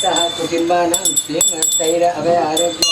सह कुटुम्बानां श्रीमत्तैर अभय आरोग्य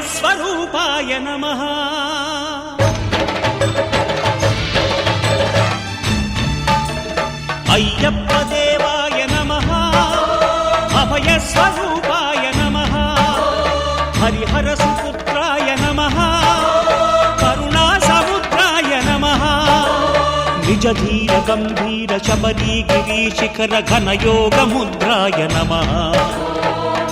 స్వరూపాయ నమ. అయ్యప్ప దేవాయ నమ. అభయ స్వరూపాయ నమ. హరిహర సుపుత్రాయ నమ. కరుణా సముద్రాయ నమ. నిజ ధీర గంభీర శబరీ గిరీ శిఖర ఘన యోగ ముద్రాయ నమ.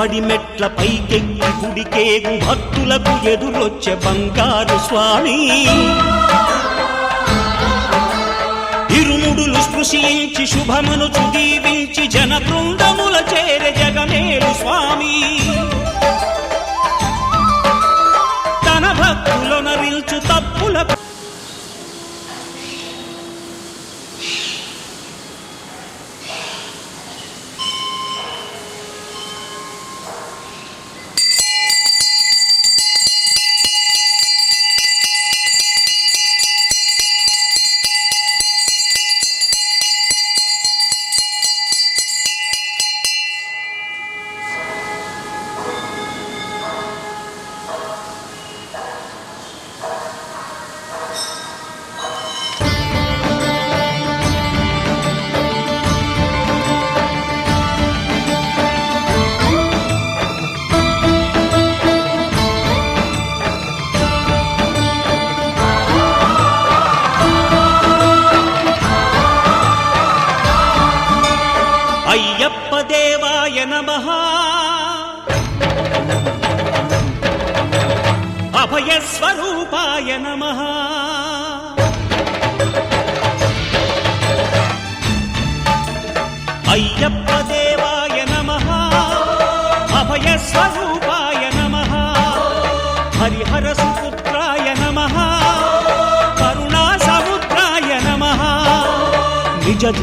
పడి మెట్ల పైకెక్కి గుడికేగు భక్తులకు ఎదురొచ్చే బంగారు స్వామి. ఇరుముడులు స్పృశించి శుభమును చుదీవించి జన బృందముల చేరె జగమేలు స్వామి. నమ అభయస్వరూపాయ నమ. అయ్యప్పదే నిజ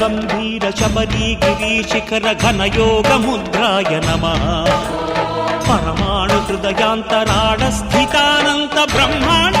గంభీర శబరీ గిరీ శిఖర ఘన యోగ ముద్రాయ నమ. పరమాణు హృదయాంతరాడ స్థితానంత బ్రహ్మాండ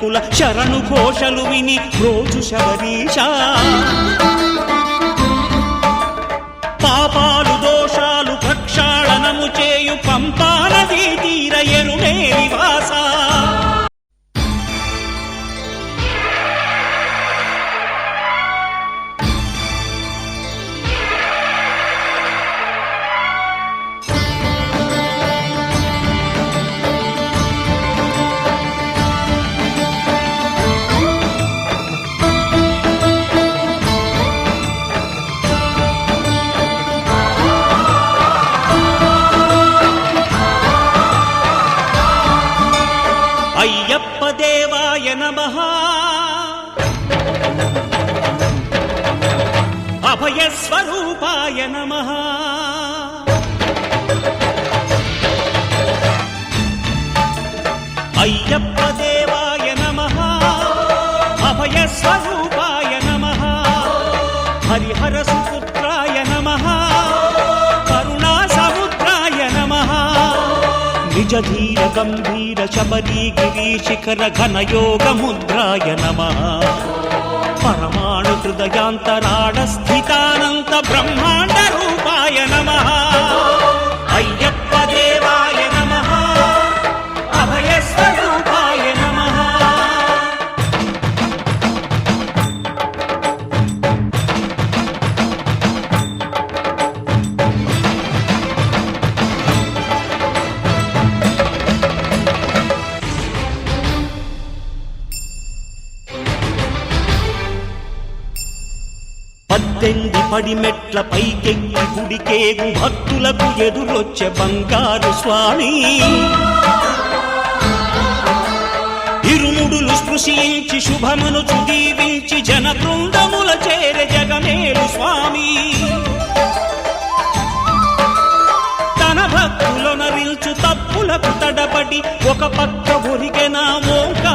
యాత్రికుల శరణు ఘోషలు విని రోజు శబరీష. పాపాలు దోషాలు ప్రక్షాళనము చేయు పంపానదీ తీర ఎరుమే నివాస. స్వరూపాయ నమ. హరిహర సుపుత్రాయ నమ. కరుణా సముద్రాయ నమ. నిజ ధీర గంభీర శబరీ గిరి శిఖర ఘన యోగ ముద్రాయ నమ. పరమాణు హృదయాంతరాడ స్థితానంత బ్రహ్మాండ రూపాయ నమ. పడి మెట్ల పైకెక్కి గుడికేగు భక్తులకు ఎదురొచ్చే బంగారు స్వామి. ఇరుముడులు స్పృశించి శుభమును దీవించి జన బృందముల చేరే జగమేలు స్వామి. తన భక్తులొనరిల్చు తప్పులకు తడబడి ఒక పక్క ఒరిగెన ఓంకా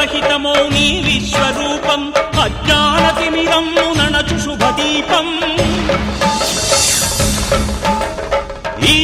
ఆద్యంతరహితమో నీ విశ్వరూపం అజ్ఞానతిమిరమ్ము ననచు శుభదీపం. ఈ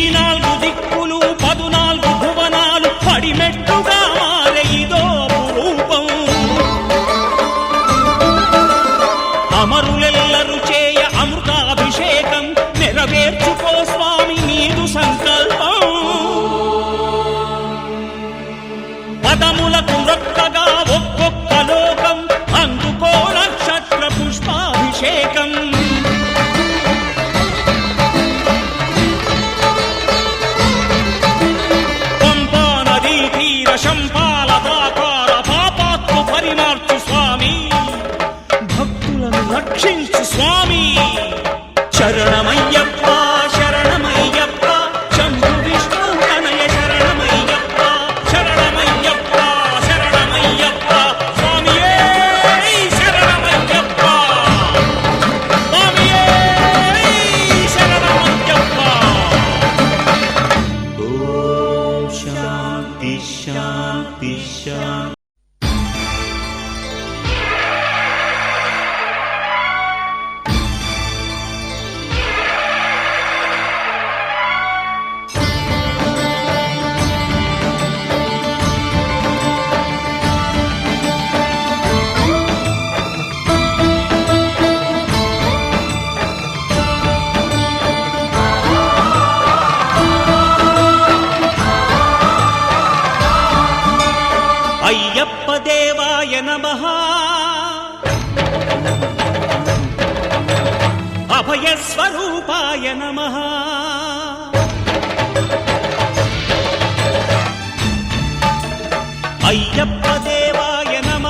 అయ్యప్ప దేవాయ నమ.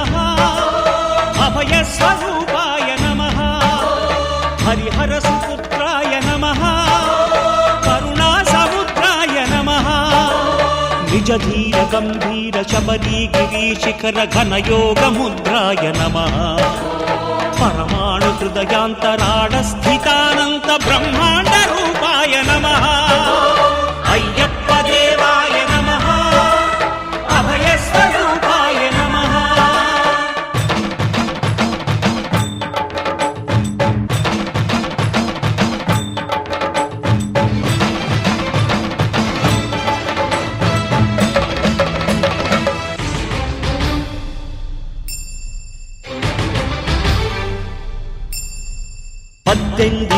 అభయస్వరూపాయ నమ. హరిహర సుపుత్రాయ నమ. కరుణా సముద్రాయ నమ. నిజ ధీర గంభీర శబరీ గిరీ శిఖర ముద్రాయ నమ. పరమాణు హృదయాంతరాడ స్థితానంత బ్రహ్మాండ రూప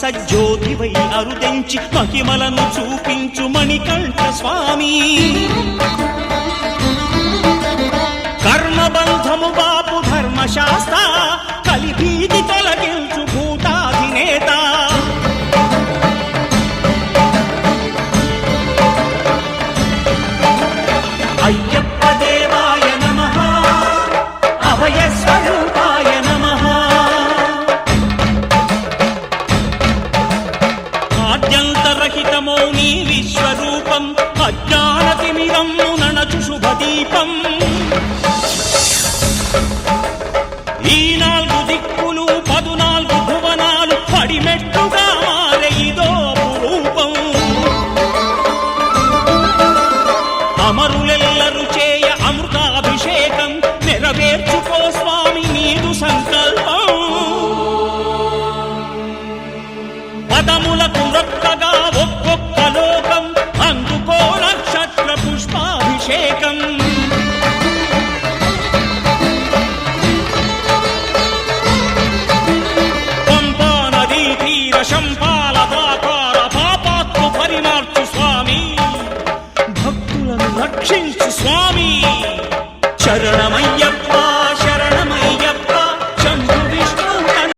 సజ్జోతివై అరుదెంచి మహిమలను చూపించు మణికంఠ స్వామి కర్మబంధము బాపు ధర్మశాస్త్ర కలిభీతి తొలగించు భూతాధినేత. అజ్ఞానతిమిరమ్ము ననచు శుభదీపం. ఈ నాలుగు దిక్కులు పదునాలుగు భువనాలు పడిమెట్టుగా మారే ఇదో అపురూపం అమరులెల్లరు చేయ అమృతాభిషేకం నెరవేర్చుకో స్వామి నీదు సంకల్పం. పదములకు పాపాత్మ పరిమార్చు స్వామి భక్తులను రక్షించు స్వామి